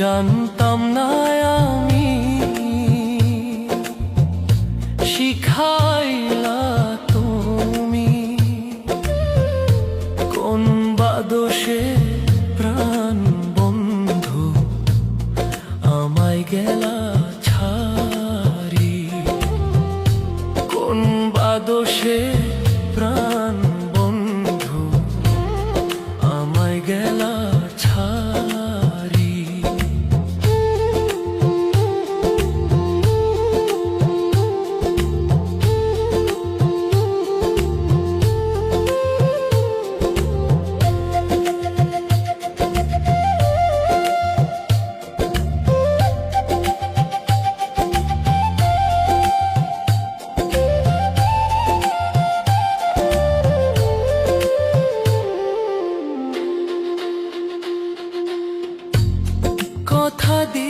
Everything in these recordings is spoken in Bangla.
জানতাম না আমি শিখাইলা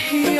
আমার